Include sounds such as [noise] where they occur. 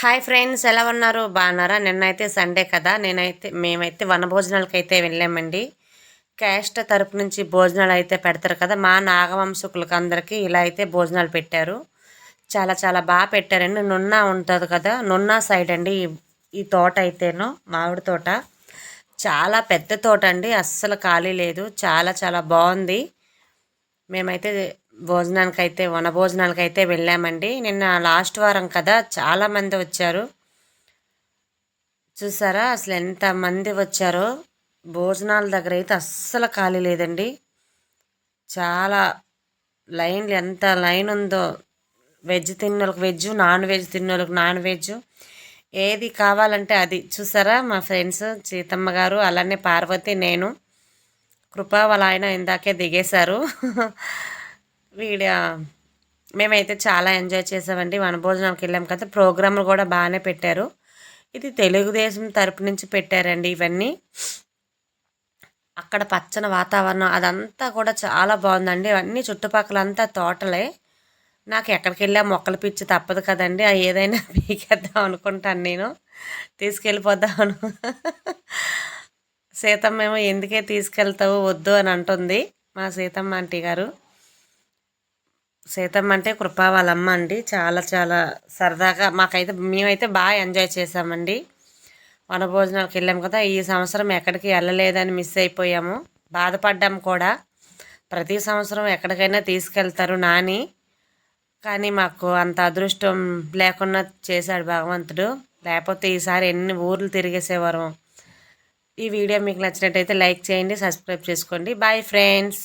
Hi friends ఎలా ఉన్నారు? బాగున్నారా? నిన్నైతే సండే కదా. నేనైతే మేమైతే వనభోజనాలకు అయితే వెళ్ళామండి. క్యాస్ట్ తరపు నుంచి భోజనాలు అయితే పెడతారు కదా. మా నాగవంశకులకు అందరికీ ఇలా అయితే భోజనాలు పెట్టారు. చాలా చాలా బాగా పెట్టారండి. నున్నా ఉంటుంది కదా. నున్నా సైడ్ అండి ఈ తోట అయితేను మామిడి తోట. చాలా పెద్ద తోట అండి. అస్సలు ఖాళీ లేదు. చాలా చాలా బాగుంది. మేమైతే భోజనానికి అయితే వన వెళ్ళామండి. నిన్న లాస్ట్ వారం కదా చాలామంది వచ్చారు. చూసారా అసలు ఎంతమంది వచ్చారో? భోజనాల దగ్గర అయితే అస్సలు ఖాళీ లేదండి. చాలా లైన్లు ఎంత లైన్ ఉందో. వెజ్ తిన్నోళ్ళకి వెజ్ నాన్ వెజ్ తిన్నోళ్ళకి నాన్ వెజ్. ఏది కావాలంటే అది. చూసారా మా ఫ్రెండ్స్ సీతమ్మ గారు అలానే పార్వతి నేను కృపా వాళ్ళ ఆయన ఇందాకే దిగేశారు. వీడ మేమైతే చాలా ఎంజాయ్ చేసామండి. వనభోజనానికి వెళ్ళాం కదా ప్రోగ్రాంలు కూడా బాగానే పెట్టారు. ఇది తెలుగుదేశం తరపు నుంచి పెట్టారండి ఇవన్నీ. అక్కడ పచ్చని వాతావరణం అదంతా కూడా చాలా బాగుందండి. అన్నీ చుట్టుపక్కలంతా తోటలే. నాకు ఎక్కడికి వెళ్ళా మొక్కలు పిచ్చి తప్పదు కదండి. అది ఏదైనా [laughs] పీకేద్దాం అనుకుంటాను నేను. తీసుకెళ్ళిపోద్దామను సీతమ్మేమో ఎందుకే తీసుకెళ్తావు? వద్దు అని అంటుంది మా సీతమ్మ ఆంటీ గారు. సీతమ్మ అంటే కృపా వాళ్ళమ్మ అండి. చాలా చాలా సరదాగా మాకైతే మేమైతే బాగా ఎంజాయ్ చేసామండి వనభోజనాలకు వెళ్ళాము కదా ఈ సంవత్సరం ఎక్కడికి వెళ్ళలేదని మిస్ అయిపోయాము. బాధపడ్డాము కూడా. ప్రతి సంవత్సరం ఎక్కడికైనా తీసుకెళ్తారు నాని. కానీ మాకు అంత అదృష్టం లేకుండా చేశాడు భగవంతుడు. లేకపోతే ఈసారి ఎన్ని ఊర్లు తిరిగేసేవారు. ఈ వీడియో మీకు నచ్చినట్టయితే లైక్ చేయండి సబ్స్క్రైబ్ చేసుకోండి. Bye friends.